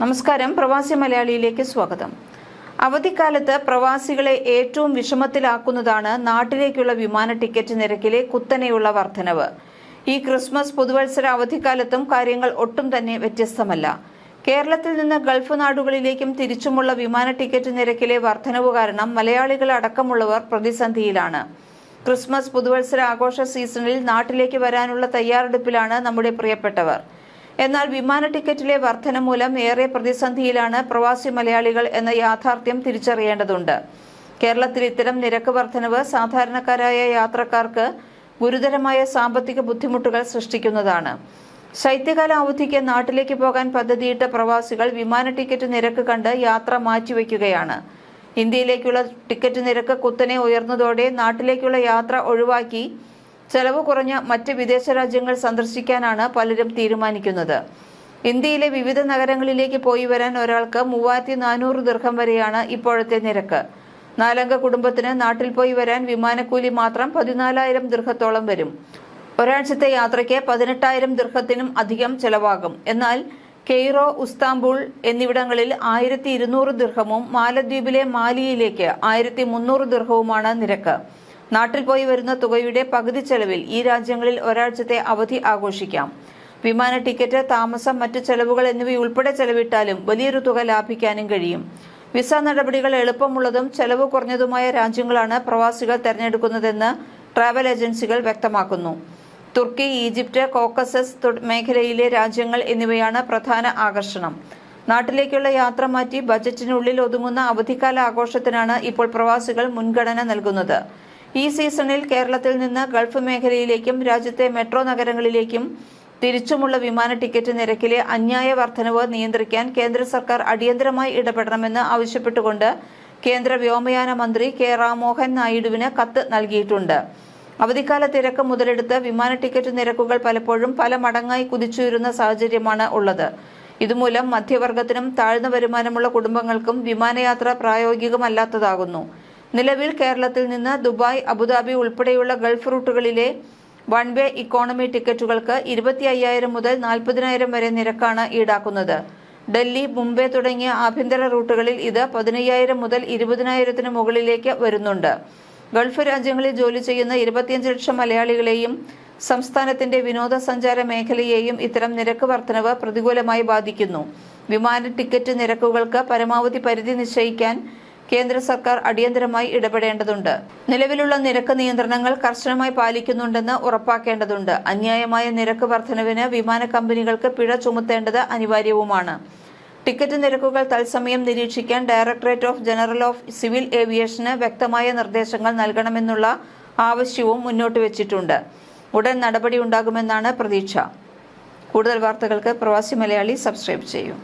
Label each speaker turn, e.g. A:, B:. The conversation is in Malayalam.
A: നമസ്കാരം. പ്രവാസി മലയാളിയിലേക്ക് സ്വാഗതം. അവധിക്കാലത്ത് പ്രവാസികളെ ഏറ്റവും വിഷമത്തിലാക്കുന്നതാണ് നാട്ടിലേക്കുള്ള വിമാന ടിക്കറ്റ് നിരക്കിലെ കുത്തനെയുള്ള വർധനവ്. ഈ ക്രിസ്മസ് പുതുവത്സര അവധിക്കാലത്തും കാര്യങ്ങൾ ഒട്ടും തന്നെ വ്യത്യസ്തമല്ല. കേരളത്തിൽ നിന്ന് ഗൾഫ് നാടുകളിലേക്കും തിരിച്ചുമുള്ള വിമാന ടിക്കറ്റ് നിരക്കിലെ വർധനവ് കാരണം മലയാളികൾ അടക്കമുള്ളവർ പ്രതിസന്ധിയിലാണ്. ക്രിസ്മസ് പുതുവത്സര ആഘോഷ സീസണിൽ നാട്ടിലേക്ക് വരാനുള്ള തയ്യാറെടുപ്പിലാണ് നമ്മുടെ പ്രിയപ്പെട്ടവർ. എന്നാൽ വിമാന ടിക്കറ്റിലെ വർധന മൂലം ഏറെ പ്രതിസന്ധിയിലാണ് പ്രവാസി മലയാളികൾ എന്ന യാഥാർത്ഥ്യം തിരിച്ചറിയേണ്ടതുണ്ട്. കേരളത്തിൽ ഇത്തരം നിരക്ക് വർധനവ് സാധാരണക്കാരായ യാത്രക്കാർക്ക് ഗുരുതരമായ സാമ്പത്തിക ബുദ്ധിമുട്ടുകൾ സൃഷ്ടിക്കുന്നതാണ്. ശൈത്യകാല അവധിക്ക് നാട്ടിലേക്ക് പോകാൻ പദ്ധതിയിട്ട പ്രവാസികൾ വിമാന ടിക്കറ്റ് നിരക്ക് കണ്ട് യാത്ര മാറ്റിവെക്കുകയാണ്. ഇന്ത്യയിലേക്കുള്ള ടിക്കറ്റ് നിരക്ക് കുത്തനെ ഉയർന്നതോടെ നാട്ടിലേക്കുള്ള യാത്ര ഒഴിവാക്കി ചെലവ് കുറഞ്ഞ മറ്റ് വിദേശ രാജ്യങ്ങൾ സന്ദർശിക്കാനാണ് പലരും തീരുമാനിക്കുന്നത്. ഇന്ത്യയിലെ വിവിധ നഗരങ്ങളിലേക്ക് പോയി വരാൻ ഒരാൾക്ക് മൂവായിരത്തി നാനൂറ് ദീർഘം വരെയാണ് ഇപ്പോഴത്തെ നിരക്ക്. നാലംഗ കുടുംബത്തിന് നാട്ടിൽ പോയി വരാൻ വിമാനക്കൂലി മാത്രം പതിനാലായിരം ദീർഘത്തോളം വരും. ഒരാഴ്ചത്തെ യാത്രയ്ക്ക് പതിനെട്ടായിരം ദീർഘത്തിനും അധികം ചെലവാകും. എന്നാൽ കെയ്റോ ഉസ്താംബുൾ എന്നിവിടങ്ങളിൽ ആയിരത്തി ഇരുന്നൂറ് ദീർഘവും മാലദ്വീപിലെ മാലിയിലേക്ക് ആയിരത്തി മുന്നൂറ് ദീർഘവുമാണ് നിരക്ക്. നാട്ടിൽ പോയി വരുന്ന തുകയുടെ പകുതി ചെലവിൽ ഈ രാജ്യങ്ങളിൽ ഒരാഴ്ചത്തെ അവധി ആഘോഷിക്കാം. വിമാന ടിക്കറ്റ് താമസം മറ്റു ചെലവുകൾ എന്നിവയുൾപ്പെടെ ചെലവിട്ടാലും വലിയൊരു തുക ലാഭിക്കാനും കഴിയും. വിസ നടപടികൾ എളുപ്പമുള്ളതും ചെലവ് കുറഞ്ഞതുമായ രാജ്യങ്ങളാണ് പ്രവാസികൾ തെരഞ്ഞെടുക്കുന്നതെന്ന് ട്രാവൽ ഏജൻസികൾ വ്യക്തമാക്കുന്നു. തുർക്കി ഈജിപ്റ്റ് കോക്കസസ് മേഖലയിലെ രാജ്യങ്ങൾ എന്നിവയാണ് പ്രധാന ആകർഷണം. നാട്ടിലേക്കുള്ള യാത്ര മാറ്റി ബജറ്റിനുള്ളിൽ ഒതുങ്ങുന്ന അവധിക്കാല ആഘോഷത്തിനാണ് ഇപ്പോൾ പ്രവാസികൾ മുൻഗണന നൽകുന്നത്. ഈ സീസണിൽ കേരളത്തിൽ നിന്ന് ഗൾഫ് മേഖലയിലേക്കും രാജ്യത്തെ മെട്രോ നഗരങ്ങളിലേക്കും തിരിച്ചുമുള്ള വിമാന ടിക്കറ്റ് നിരക്കിലെ അന്യായ വർധനവ് നിയന്ത്രിക്കാൻ കേന്ദ്ര സർക്കാർ അടിയന്തരമായി ഇടപെടണമെന്ന് ആവശ്യപ്പെട്ടുകൊണ്ട് കേന്ദ്ര വ്യോമയാന മന്ത്രി കെ റാംമോഹൻ നായിഡുവിന് കത്ത് നൽകിയിട്ടുണ്ട്. അവധിക്കാല തിരക്ക് മുതലെടുത്ത് വിമാന ടിക്കറ്റ് നിരക്കുകൾ പലപ്പോഴും പല മടങ്ങായി കുതിച്ചുയരുന്ന സാഹചര്യമാണ് ഉള്ളത്. ഇതുമൂലം മധ്യവർഗത്തിനും താഴ്ന്ന വരുമാനമുള്ള കുടുംബങ്ങൾക്കും വിമാനയാത്ര പ്രായോഗികമല്ലാത്തതാകുന്നു. നിലവിൽ കേരളത്തിൽ നിന്ന് ദുബായ് അബുദാബി ഉൾപ്പെടെയുള്ള ഗൾഫ് റൂട്ടുകളിലെ വൺ വേ ഇക്കോണമി ടിക്കറ്റുകൾക്ക് ഇരുപത്തി അയ്യായിരം മുതൽ നാൽപ്പതിനായിരം വരെ നിരക്കാണ് ഈടാക്കുന്നത്. ഡൽഹി മുംബൈ തുടങ്ങിയ ആഭ്യന്തര റൂട്ടുകളിൽ ഇത് പതിനയ്യായിരം മുതൽ ഇരുപതിനായിരത്തിന് മുകളിലേക്ക് വരുന്നുണ്ട്. ഗൾഫ് രാജ്യങ്ങളിൽ ജോലി ചെയ്യുന്ന ഇരുപത്തിയഞ്ച് ലക്ഷം മലയാളികളെയും സംസ്ഥാനത്തിന്റെ വിനോദസഞ്ചാര മേഖലയെയും ഇത്തരം നിരക്ക് വർധനവ് പ്രതികൂലമായി ബാധിക്കുന്നു. വിമാന ടിക്കറ്റ് നിരക്കുകൾക്ക് പരമാവധി പരിധി നിശ്ചയിക്കാൻ കേന്ദ്ര സർക്കാർ അടിയന്തരമായി ഇടപെടേണ്ടതുണ്ട്. നിലവിലുള്ള നിരക്ക് നിയന്ത്രണങ്ങൾ കർശനമായി പാലിക്കുന്നുണ്ടെന്ന് ഉറപ്പാക്കേണ്ടതുണ്ട്. അന്യായമായ നിരക്ക് വർധനവിന് വിമാന കമ്പനികൾക്ക് പിഴ ചുമത്തേണ്ടത് അനിവാര്യവുമാണ്. ടിക്കറ്റ് നിരക്കുകൾ തത്സമയം നിരീക്ഷിക്കാൻ directorate of general of civil aviation വ്യക്തമായ നിർദ്ദേശങ്ങൾ നൽകണമെന്നുള്ള ആവശ്യവും മുന്നോട്ട് വെച്ചിട്ടുണ്ട്. ഉടൻ നടപടി ഉണ്ടാകുമെന്നാണ് പ്രതീക്ഷ. കൂടുതൽ വാർത്തകൾക്ക് പ്രവാസി മലയാളി സബ്സ്ക്രൈബ് ചെയ്യൂ.